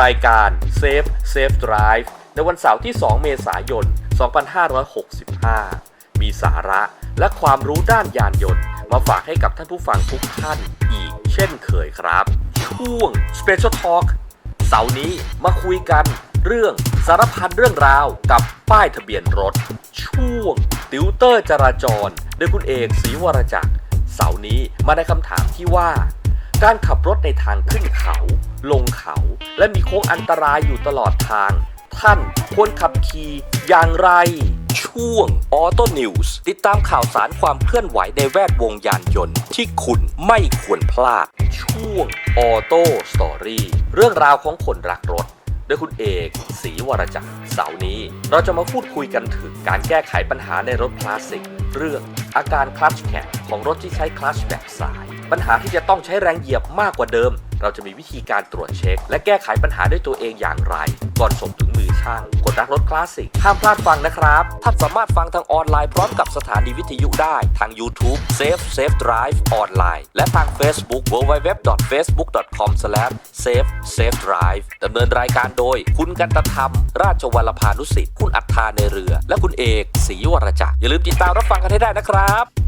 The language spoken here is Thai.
รายการ Safe Safe Drive ในวันเสาร์ที่ 2 เมษายน 2565 มีสาระและความรู้ด้านยานยนต์ มาฝากให้กับท่านผู้ฟังทุกท่านอีกเช่นเคยครับ ช่วง Special Talk เสาร์นี้มาคุยกันเรื่องสารพันเรื่องราวกับป้ายทะเบียนรถ ช่วง ติวเตอร์จราจรโดยคุณเอกศรีวรจักร เสาร์นี้มาในคำถามที่ว่า การขับรถในทางขึ้นเขา ลงเขา และมีโค้งอันตรายอยู่ตลอดทาง ท่านควรขับขี่อย่างไร ช่วงออโต้นิวส์ติดตามข่าวสารความเคลื่อนไหวในแวดวงยานยนต์ ที่คุณไม่ควรพลาด ช่วงออโต้สตอรี่เรื่องราวของคนรักรถโดยคุณเอกศรีวรจักรเสาร์นี้ เราจะมาพูดคุยกันถึงการแก้ไขปัญหาในรถคลาสสิก เรื่อง อาการคลัตช์แข็งของรถที่ใช้คลัตช์แบบสาย ปัญหาที่จะต้องใช้แรงเหยียบมากกว่าเดิม เราจะมีวิธีการตรวจเช็ค และแก้ไขปัญหาด้วยตัวเองอย่างไร ก่อนส่งถึงมือช่างคนรักรถคลาสสิกห้ามพลาดฟังนะครับ ท่านสามารถฟังทางออนไลน์พร้อมกับสถานีวิทยุได้ทาง YouTube Safe Safe Drive ออนไลน์และทาง Facebook www.facebook.com/safe safe drive ดำเนินรายการโดย คุณกันตธรรม ราชวัลพานุสิทธิ์คุณอัฏฐาในเรือ และคุณเอก ศรีวรจักรอย่าลืมติดตามรับฟังกันให้ได้นะครับ